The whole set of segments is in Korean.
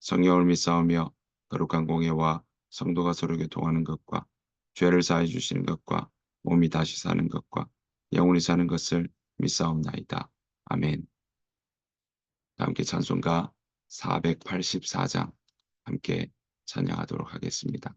성령을 믿사오며 거룩한 공예와 성도가 서로 교통하는 것과 죄를 사해 주시는 것과 몸이 다시 사는 것과 영원히 사는 것을 믿사옵나이다. 아멘. 함께 찬송가 484장 함께 찬양하도록 하겠습니다.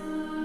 Jesus.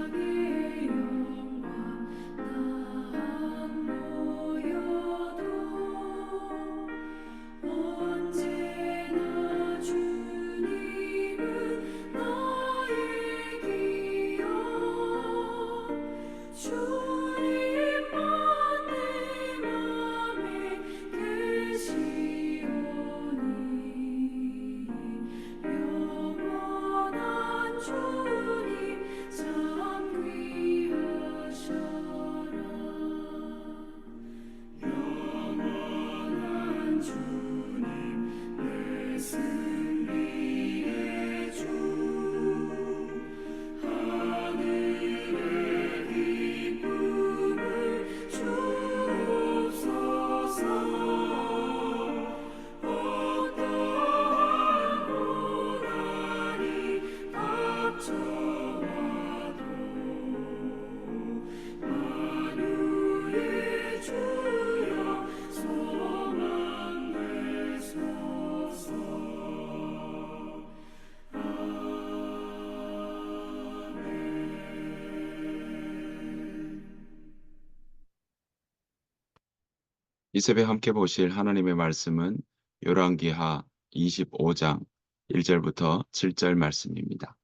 이 새벽 함께 보실 하나님의 말씀은 요란기하 25장 1절부터 7절 말씀입니다.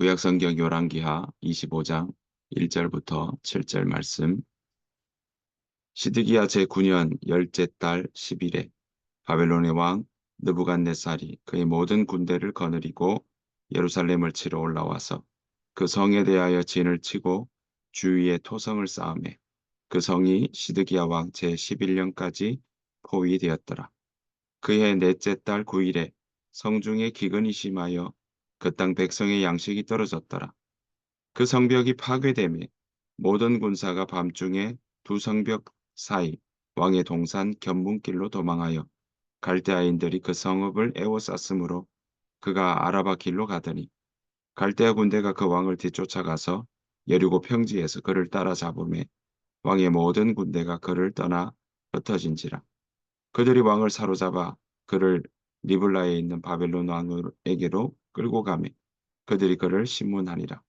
구약성경 요란기하 25장 1절부터 7절 말씀 시드기야 제9년 열째 달 10일에 바벨론의 왕 느부갓네살이 그의 모든 군대를 거느리고 예루살렘을 치러 올라와서 그 성에 대하여 진을 치고 주위에 토성을 쌓음에 그 성이 시드기야 왕 제11년까지 포위되었더라. 그해 넷째 달 9일에 성중에 기근이 심하여 그 땅 백성의 양식이 떨어졌더라. 그 성벽이 파괴됨에 모든 군사가 밤중에 두 성벽 사이 왕의 동산 견문길로 도망하여 갈대아인들이 그 성읍을 에워쌌으므로 그가 아라바 길로 가더니 갈대아 군대가 그 왕을 뒤쫓아가서 여리고 평지에서 그를 따라잡음에 왕의 모든 군대가 그를 떠나 흩어진지라 그들이 왕을 사로잡아 그를 리블라에 있는 바벨론 왕에게로 끌고 가매 그들이 그를 신문하니라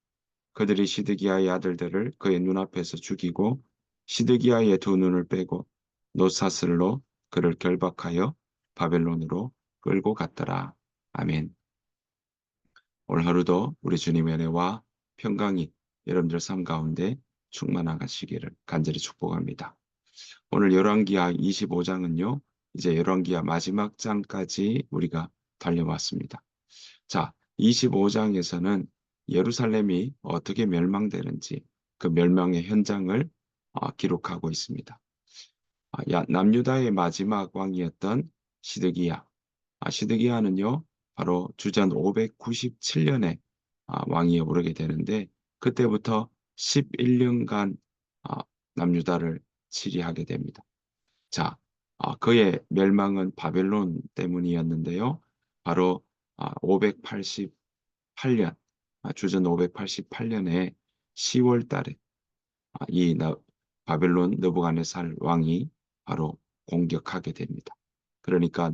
그들이 시드기야의 아들들을 그의 눈앞에서 죽이고 시드기야의 두 눈을 빼고 노사슬로 그를 결박하여 바벨론으로 끌고 갔더라. 아멘. 오늘 하루도 우리 주님의 은혜와 평강이 여러분들 삶 가운데 충만하시기를 간절히 축복합니다. 오늘 열왕기하 25장은요. 이제 열왕기하 마지막 장까지 우리가 달려왔습니다. 자, 25장에서는 예루살렘이 어떻게 멸망되는지 그 멸망의 현장을 어, 기록하고 있습니다. 아, 야- 남유다의 마지막 왕이었던 시드기야. 아, 시드기야는요, 바로 주전 597년에 아, 왕위에 오르게 되는데 그때부터 11년간 아, 남유다를 치리하게 됩니다. 자, 아, 그의 멸망은 바벨론 때문이었는데요. 바로 아, 588년, 아, 주전 588년에 10월 달에 아, 이 나- 바벨론 느부갓네살 왕이 바로 공격하게 됩니다. 그러니까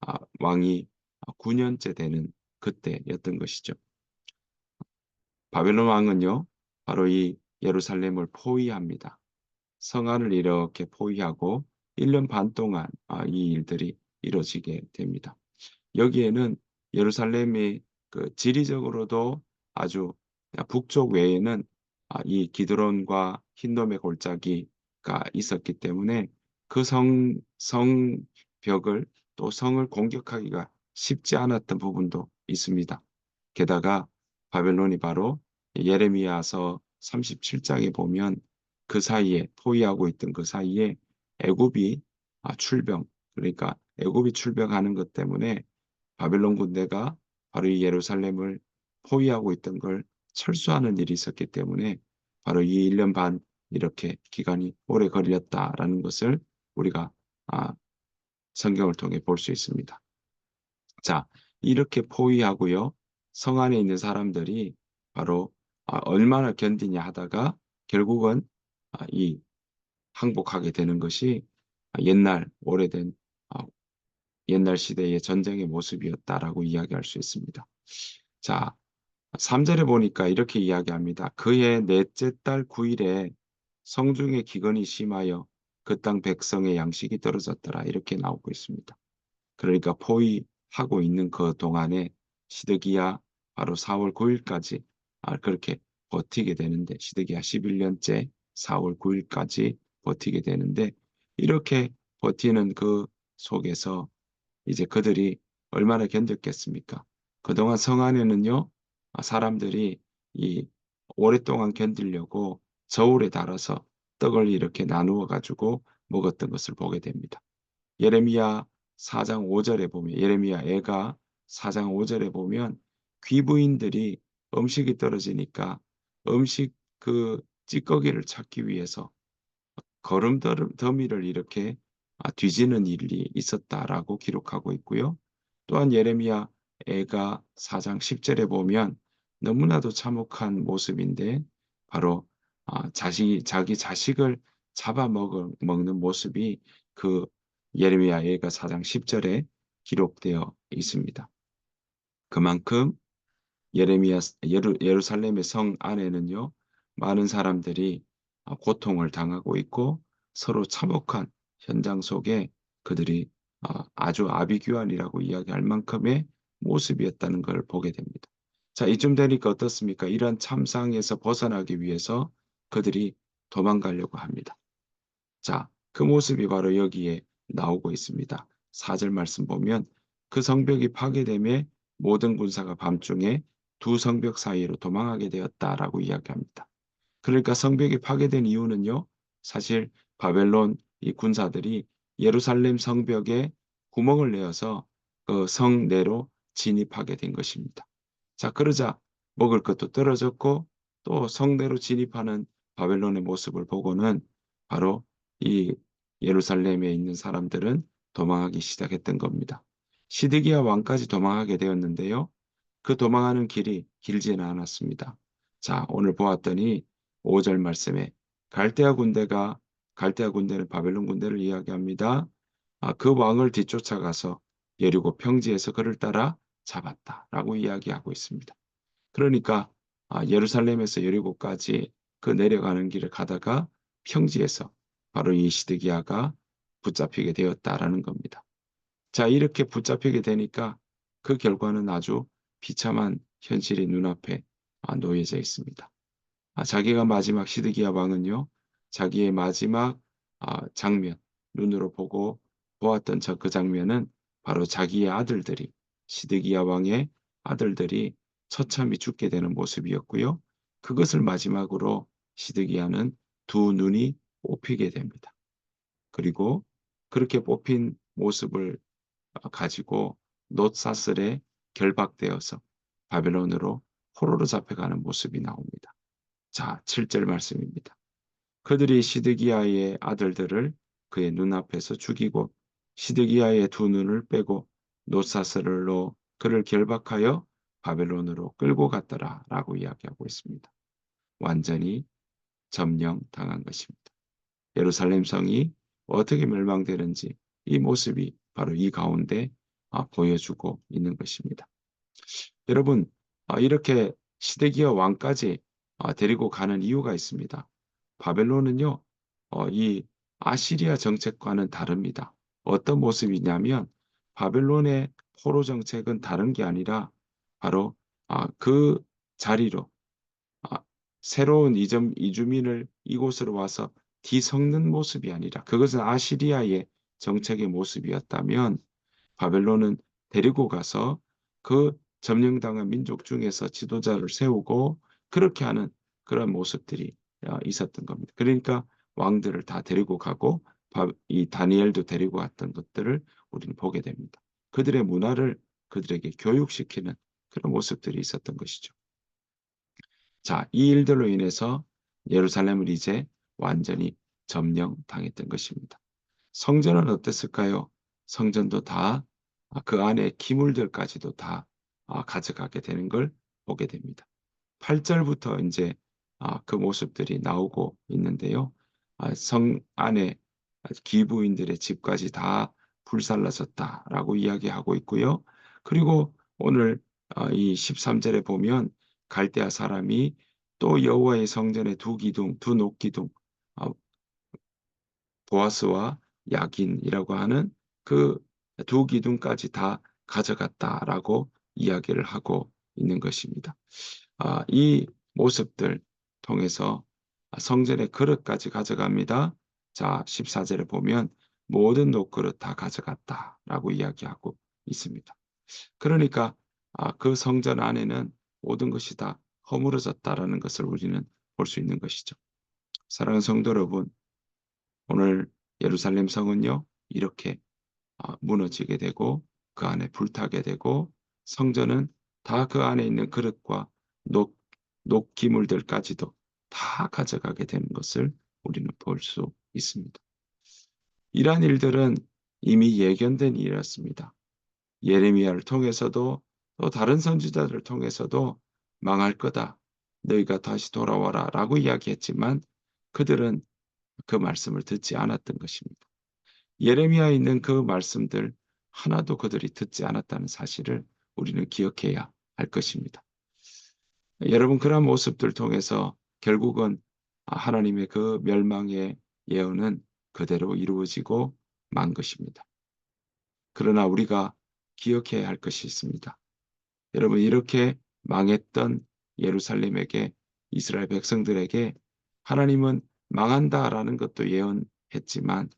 아, 왕이 9년째 되는 그때였던 것이죠. 바벨론 왕은요, 바로 이 예루살렘을 포위합니다. 성안을 이렇게 포위하고 1년 반 동안 아, 이 일들이 이루어지게 됩니다. 여기에는 예루살렘이 그 지리적으로도 아주 북쪽 외에는 아, 이 기드론과 흰돔의 골짜기가 있었기 때문에 그 성, 성벽을 또 성을 공격하기가 쉽지 않았던 부분도 있습니다. 게다가 바벨론이 바로 예레미야서 37장에 보면 그 사이에 포위하고 있던 그 사이에 애굽이 아, 출병 그러니까 애굽이 출병하는 것 때문에 바벨론 군대가 바로 이 예루살렘을 포위하고 있던 걸 철수하는 일이 있었기 때문에 바로 이 1년 반 이렇게 기간이 오래 걸렸다라는 것을 우리가 아, 성경을 통해 볼 수 있습니다. 자, 이렇게 포위하고요. 성 안에 있는 사람들이 바로 아, 얼마나 견디냐 하다가 결국은 아, 이 항복하게 되는 것이 아, 옛날 오래된 아, 옛날 시대의 전쟁의 모습이었다라고 이야기할 수 있습니다. 자, 3절에 보니까 이렇게 이야기합니다. 그의 넷째 달 9일에 성중의 기근이 심하여 그 땅 백성의 양식이 떨어졌더라. 이렇게 나오고 있습니다. 그러니까 포위하고 있는 그 동안에 시드기야 바로 4월 9일까지 아, 그렇게 버티게 되는데 시드기야 11년째 4월 9일까지 버티게 되는데 이렇게 버티는 그 속에서 이제 그들이 얼마나 견뎠겠습니까? 그동안 성 안에는요 아, 사람들이 이 오랫동안 견디려고 저울에 달아서 떡을 이렇게 나누어 가지고 먹었던 것을 보게 됩니다. 예레미야 4장 5절에 보면 예레미야 애가 4장 5절에 보면 귀부인들이 음식이 떨어지니까 음식 그 찌꺼기를 찾기 위해서 거름 더미를 이렇게 아, 뒤지는 일이 있었다라고 기록하고 있고요. 또한 예레미야 애가 4장 10절에 보면 너무나도 참혹한 모습인데 바로 아, 자식, 자기 자식을 잡아먹는 모습이 그 예레미야 애가 4장 10절에 기록되어 있습니다. 그만큼 예레미야 예루, 예루살렘의 성 안에는요 많은 사람들이 아, 고통을 당하고 있고 서로 참혹한 현장 속에 그들이 아, 아주 아비규환이라고 이야기할 만큼의 모습이었다는 걸 보게 됩니다. 자, 이쯤 되니까 어떻습니까? 이러한 참상에서 벗어나기 위해서 그들이 도망가려고 합니다. 자, 그 모습이 바로 여기에 나오고 있습니다. 4절 말씀 보면 그 성벽이 파괴됨에 모든 군사가 밤중에 두 성벽 사이로 도망하게 되었다라고 이야기합니다. 그러니까 성벽이 파괴된 이유는요. 사실 바벨론 이 군사들이 예루살렘 성벽에 구멍을 내어서 그 성내로 진입하게 된 것입니다. 자, 그러자 먹을 것도 떨어졌고 또 성내로 진입하는 바벨론의 모습을 보고는 바로 이 예루살렘에 있는 사람들은 도망하기 시작했던 겁니다. 시드기야 왕까지 도망하게 되었는데요. 그 도망하는 길이 길지는 않았습니다. 자, 오늘 보았더니 5절 말씀에 갈대아 군대가 갈대아 군대는 바벨론 군대를 이야기합니다. 아, 그 왕을 뒤쫓아가서 여리고 평지에서 그를 따라 잡았다라고 이야기하고 있습니다. 그러니까 아, 예루살렘에서 여리고까지 그 내려가는 길을 가다가 평지에서 바로 이 시드기야가 붙잡히게 되었다라는 겁니다. 자, 이렇게 붙잡히게 되니까 그 결과는 아주 비참한 현실이 눈앞에 아, 놓여져 있습니다. 아, 자기가 마지막 시드기야 왕은요, 자기의 마지막 아, 장면, 눈으로 보고 보았던 저그 장면은 바로 자기의 아들들이, 시드기야 왕의 아들들이 처참히 죽게 되는 모습이었고요. 그것을 마지막으로 시드기야는 두 눈이 뽑히게 됩니다. 그리고 그렇게 뽑힌 모습을 어, 가지고 놋사슬에 결박되어서 바벨론으로 포로로 잡혀가는 모습이 나옵니다. 자, 7절 말씀입니다. 그들이 시드기야의 아들들을 그의 눈앞에서 죽이고 시드기야의 두 눈을 빼고 놋사슬로 그를 결박하여 바벨론으로 끌고 갔더라 라고 이야기하고 있습니다. 완전히 점령당한 것입니다. 예루살렘 성이 어떻게 멸망되는지 이 모습이 바로 이 가운데 아, 보여주고 있는 것입니다. 여러분 아, 이렇게 시대기와 왕까지 아, 데리고 가는 이유가 있습니다. 바벨론은요, 어, 이 아시리아 정책과는 다릅니다. 어떤 모습이냐면 바벨론의 포로 정책은 다른 게 아니라 바로 아, 그 자리로 아, 새로운 이점, 이주민을 이곳으로 와서 뒤섞는 모습이 아니라 그것은 아시리아의 정책의 모습이었다면 바벨론은 데리고 가서 그 점령당한 민족 중에서 지도자를 세우고 그렇게 하는 그런 모습들이 어, 있었던 겁니다. 그러니까 왕들을 다 데리고 가고 바- 이 다니엘도 데리고 왔던 것들을 우리는 보게 됩니다. 그들의 문화를 그들에게 교육시키는 그런 모습들이 있었던 것이죠. 자, 이 일들로 인해서 예루살렘을 이제 완전히 점령당했던 것입니다. 성전은 어땠을까요? 성전도 다 그 안에 기물들까지도 다 아, 가져가게 되는 걸 보게 됩니다. 8절부터 이제 아, 그 모습들이 나오고 있는데요. 아, 성 안에 기부인들의 집까지 다 불살라졌다라고 이야기하고 있고요. 그리고 오늘 아, 이 13절에 보면 갈대아 사람이 또 여호와의 성전의 두 기둥, 두 녹기둥, 아, 보아스와 야긴이라고 하는 그 두 기둥까지 다 가져갔다라고 이야기를 하고 있는 것입니다. 아, 이 모습들 통해서 성전의 그릇까지 가져갑니다. 자, 14절에 보면 모든 녹그릇 다 가져갔다라고 이야기하고 있습니다. 그러니까 아, 그 성전 안에는 모든 것이 다 허물어졌다라는 것을 우리는 볼 수 있는 것이죠. 사랑하는 성도 여러분, 오늘 예루살렘 성은요 이렇게 아, 무너지게 되고 그 안에 불타게 되고 성전은 다 그 안에 있는 그릇과 녹, 녹기물들까지도 다 가져가게 되는 것을 우리는 볼 수 있습니다. 이러한 일들은 이미 예견된 일이었습니다. 예레미야를 통해서도 또 다른 선지자들을 통해서도 망할 거다. 너희가 다시 돌아와라 라고 이야기했지만 그들은 그 말씀을 듣지 않았던 것입니다. 예레미야에 있는 그 말씀들 하나도 그들이 듣지 않았다는 사실을 우리는 기억해야 할 것입니다. 여러분 그러한 모습들 통해서 결국은 하나님의 그 멸망의 예언은 그대로 이루어지고 만 것입니다. 그러나 우리가 기억해야 할 것이 있습니다. 여러분 이렇게 망했던 예루살렘에게 이스라엘 백성들에게 하나님은 망한다라는 것도 예언했지만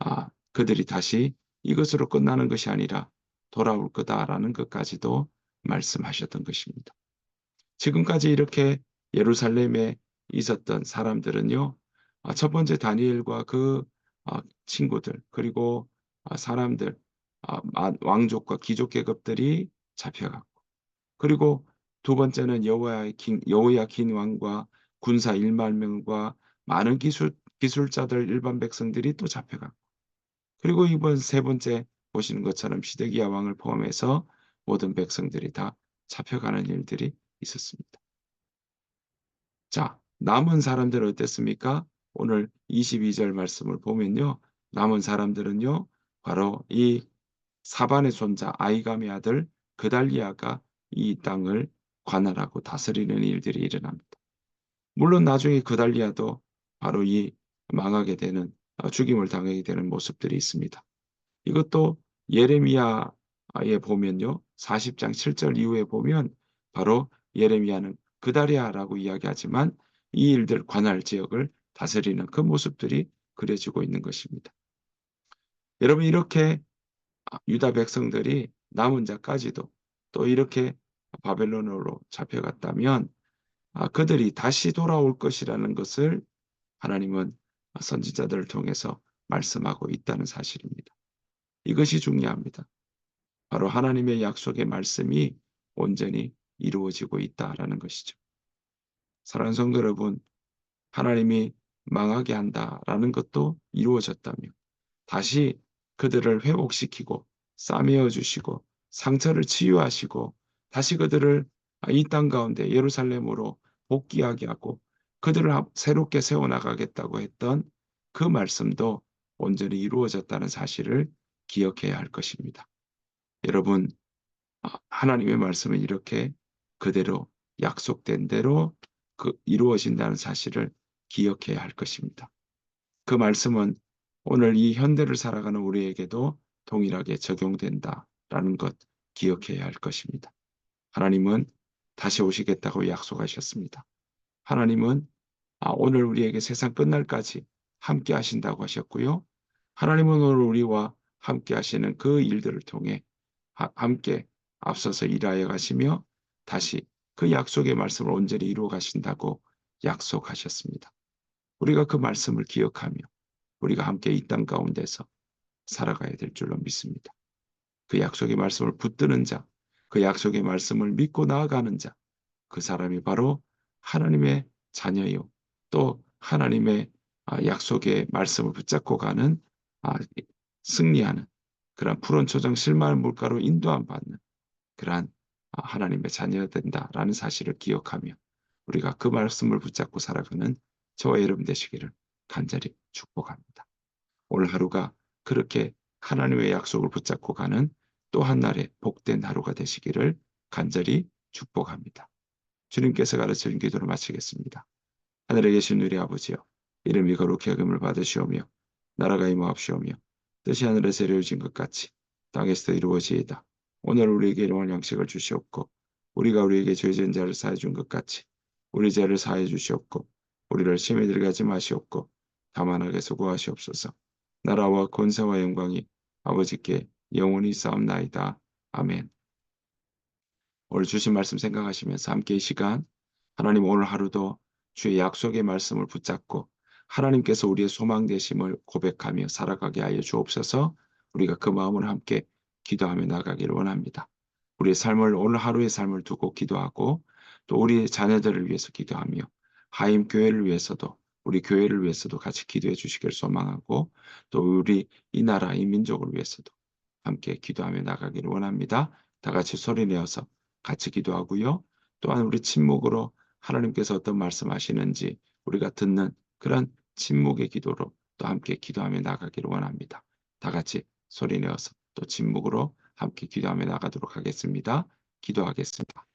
아, 그들이 다시 이것으로 끝나는 것이 아니라 돌아올 거다라는 것까지도 말씀하셨던 것입니다. 지금까지 이렇게 예루살렘에 있었던 사람들은요, 아, 첫 번째 다니엘과 그 아, 친구들 그리고 아, 사람들 왕족과 귀족 계급들이 잡혀갔고 그리고 두 번째는 여호야 긴 여호야 긴 왕과 군사 1만 명과 많은 기술 기술자들 일반 백성들이 또 잡혀갔고 그리고 이번 세 번째 보시는 것처럼 시드기야 왕을 포함해서 모든 백성들이 다 잡혀가는 일들이 있었습니다. 자, 남은 사람들은 어땠습니까? 오늘 22절 말씀을 보면요. 남은 사람들은요. 바로 이 사반의 손자 아이감의 아들 그달리아가 이 땅을 관할하고 다스리는 일들이 일어납니다. 물론 나중에 그달리아도 바로 이 망하게 되는 어, 죽임을 당하게 되는 모습들이 있습니다. 이것도 예레미야에 보면요. 40장 7절 이후에 보면 바로 예레미야는 그다리아라고 이야기하지만 이 일들 관할 지역을 다스리는 그 모습들이 그려지고 있는 것입니다. 여러분 이렇게 아, 유다 백성들이 남은 자까지도 또 이렇게 바벨론으로 잡혀갔다면 아, 그들이 다시 돌아올 것이라는 것을 하나님은 선지자들을 통해서 말씀하고 있다는 사실입니다. 이것이 중요합니다. 바로 하나님의 약속의 말씀이 온전히 이루어지고 있다라는 것이죠. 사랑하는 성도 여러분, 하나님이 망하게 한다라는 것도 이루어졌다며 다시 그들을 회복시키고 싸매어 주시고 상처를 치유하시고 다시 그들을 이 땅 가운데 예루살렘으로 복귀하게 하고 그들을 새롭게 세워나가겠다고 했던 그 말씀도 온전히 이루어졌다는 사실을 기억해야 할 것입니다. 여러분, 아, 하나님의 말씀은 이렇게 그대로 약속된 대로 그 이루어진다는 사실을 기억해야 할 것입니다. 그 말씀은 오늘 이 현대를 살아가는 우리에게도 동일하게 적용된다라는 것 기억해야 할 것입니다. 하나님은 다시 오시겠다고 약속하셨습니다. 하나님은 아, 오늘 우리에게 세상 끝날까지 함께 하신다고 하셨고요. 하나님은 오늘 우리와 함께 하시는 그 일들을 통해 하- 함께 앞서서 일하여 가시며 다시 그 약속의 말씀을 온전히 이루어 가신다고 약속하셨습니다. 우리가 그 말씀을 기억하며 우리가 함께 이 땅 가운데서 살아가야 될 줄로 믿습니다. 그 약속의 말씀을 붙드는 자, 그 약속의 말씀을 믿고 나아가는 자, 그 사람이 바로 하나님의 자녀요. 또 하나님의 아, 약속의 말씀을 붙잡고 가는 아, 승리하는 그런 푸른 초장 실마을 물가로 인도함 받는 그러한 아, 하나님의 자녀가 된다라는 사실을 기억하며 우리가 그 말씀을 붙잡고 살아가는 저와 여러분 되시기를 간절히 축복합니다. 오늘 하루가 그렇게 하나님의 약속을 붙잡고 가는 또 한 날의 복된 하루가 되시기를 간절히 축복합니다. 주님께서 가르치는 기도를 마치겠습니다. 하늘에 계신 우리 아버지여 이름이 거룩히 여김을 받으시오며 나라가 임하옵시오며 뜻이 하늘에서 이루어진 것 같이 땅에서도 이루어지이다. 오늘 우리에게 일용할 양식을 주시옵고 우리가 우리에게 죄진 자를 사해 준 것 같이 우리 죄를 사해 주시옵고 우리를 시험에 들어가지 마시옵고 다만 악에서 구하시옵소서. 나라와 권세와 영광이 아버지께 영원히 싸움나이다. 아멘. 오늘 주신 말씀 생각하시면서 함께 이 시간 하나님 오늘 하루도 주의 약속의 말씀을 붙잡고 하나님께서 우리의 소망 되심을 고백하며 살아가게 하여 주옵소서 우리가 그 마음을 함께 기도하며 나가기를 원합니다. 우리의 삶을 오늘 하루의 삶을 두고 기도하고 또 우리 자녀들을 위해서 기도하며 하임 교회를 위해서도 우리 교회를 위해서도 같이 기도해 주시길 소망하고 또 우리 이 나라 이 민족을 위해서도 함께 기도하며 나가기를 원합니다. 다 같이 소리 내어서 같이 기도하고요. 또한 우리 침묵으로 하나님께서 어떤 말씀하시는지 우리가 듣는 그런 침묵의 기도로 또 함께 기도하며 나가기를 원합니다. 다 같이 소리내어서 또 침묵으로 함께 기도하며 나가도록 하겠습니다. 기도하겠습니다.